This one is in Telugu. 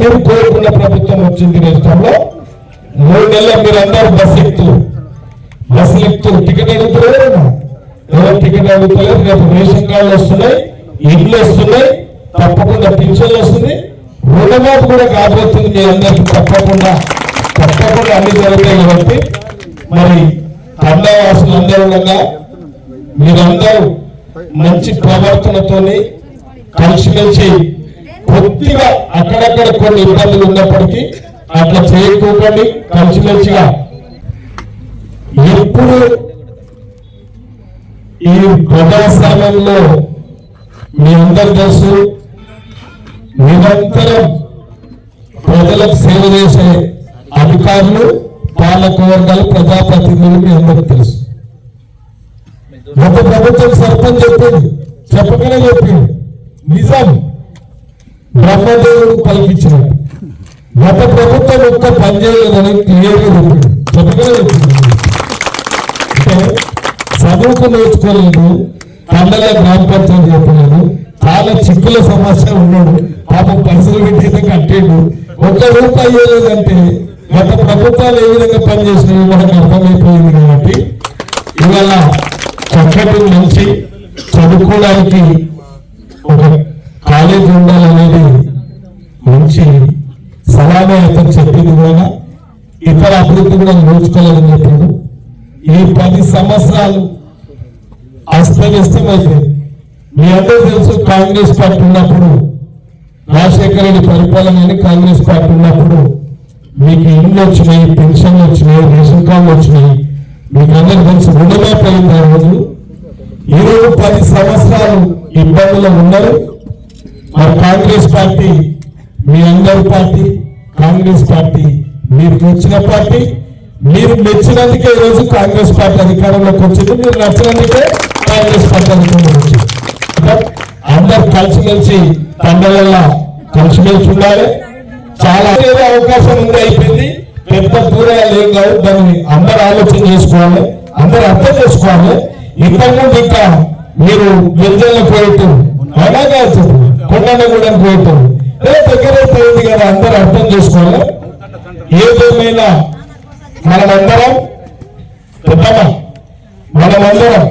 మీరు కోరుకున్న ప్రభుత్వం వచ్చింది రాష్ట్రంలో. మూడు నెలల మీరందరూ బస్ ఎక్కుతూ బస్సులు ఎక్కుతూ టికెట్ అడుగుతలేరు ఎవరు టికెట్ అడుగుతలేరు? రేపు రేషన్ కార్డులు వస్తున్నాయి ఇండ్లు వస్తున్నాయి తప్పకుండా పింఛన్లు వస్తుంది రుణమాపు కూడా కాబోతుంది మీ అందరికి తప్పకుండా. తప్పకుండా అన్ని జరుగుతాయి కాబట్టి మరి తండవాసులు అందరూ ఉండగా మీరందరూ మంచి ప్రవర్తనతోని కలిసిమెలిసి కొద్దిగా అక్కడక్కడ కొన్ని ఇబ్బందులు ఉన్నప్పటికీ అట్లా చేయకోకండి కలిసిమెలిసిగా. ఎప్పుడు ఈ ప్రజాస్వామ్యంలో మీ అందరి తెలుసు నిరంతరం ప్రజలకు సేవ చేసే అధికారులు పాలకవర్గాలు ప్రజాప్రతినిధులు మీ అందరికి తెలుసు. గత ప్రభుత్వం సర్పంచ్ చెప్పింది చెప్పకనే చెప్పింది. నిజం. బ్రహ్మదేవుడు పలికించినట్టు గత ప్రభుత్వం ఒక్క పని చేయలేదని క్లియర్ చెప్పింది చెప్పింది అంటే చదువుకు నేర్చుకోలేదు పండగ గ్రామ పంచాయతీ చెప్పలేదు చాలా చిక్కుల సమస్య ఉన్నాడు పాపం పైసలు పెట్టేది కట్టేడు. ఒక్క రూపాయి ఇవ్వలేదంటే గత ప్రభుత్వాలు ఏ విధంగా పనిచేసినవి మనకు అర్థమైపోయింది కాబట్టి ఇవాళ చక్కటి మంచి చదువుకోవడానికి మంచి సలహానే అతను చెప్పింది కూడా ఇతర అభివృద్ధి కూడా నేర్చుకోవాలని చెప్పిండు ఈ పది సంవత్సరాలు అస్తవ్యస్తమైతే మీ అందరూ తెలుసు కాంగ్రెస్ పార్టీ ఉన్నప్పుడు రాజశేఖర రెడ్డి పరిపాలన కాంగ్రెస్ పార్టీ ఉన్నప్పుడు మీకు ఇండ్లు వచ్చినాయి పెన్షన్లు వచ్చినాయి రేషన్ కార్డులు వచ్చినాయి. మీకు అందరూ తెలుసు రుణమాఫీ అయింది ఆ రోజు? ఈరోజు పది సంవత్సరాలు ఇబ్బందులు ఉన్నారు. మరి కాంగ్రెస్ పార్టీ మీ అందరి పార్టీ కాంగ్రెస్ పార్టీ మీరు వచ్చిన పార్టీ మీరు మెచ్చినందుకే ఈ రోజు కాంగ్రెస్ పార్టీ అధికారంలోకి వచ్చింది మీరు నచ్చినందుకే కాంగ్రెస్ పార్టీ అధికారంలోకి వచ్చింది. అందరు కలిసిమెలిసి తండ్రుల కలిసిమెలిసి ఉండాలి. చాలా అవకాశం ఉంది అయిపోయింది. పెద్ద పూరాలు ఏం కాదు దాన్ని అందరు ఆలోచన చేసుకోవాలి అందరు అర్థం చేసుకోవాలి. ఇంతకుముందు ఇంకా మీరు గిరిజనులకు పోయటం అలాగే కొండల కూడా పోయిట్టు ఏ దగ్గర పోయింది కదా అందరూ అర్థం చేసుకోవాలి. ఏదేమైనా మనమందరం పెద్దమ్మ మనమందరం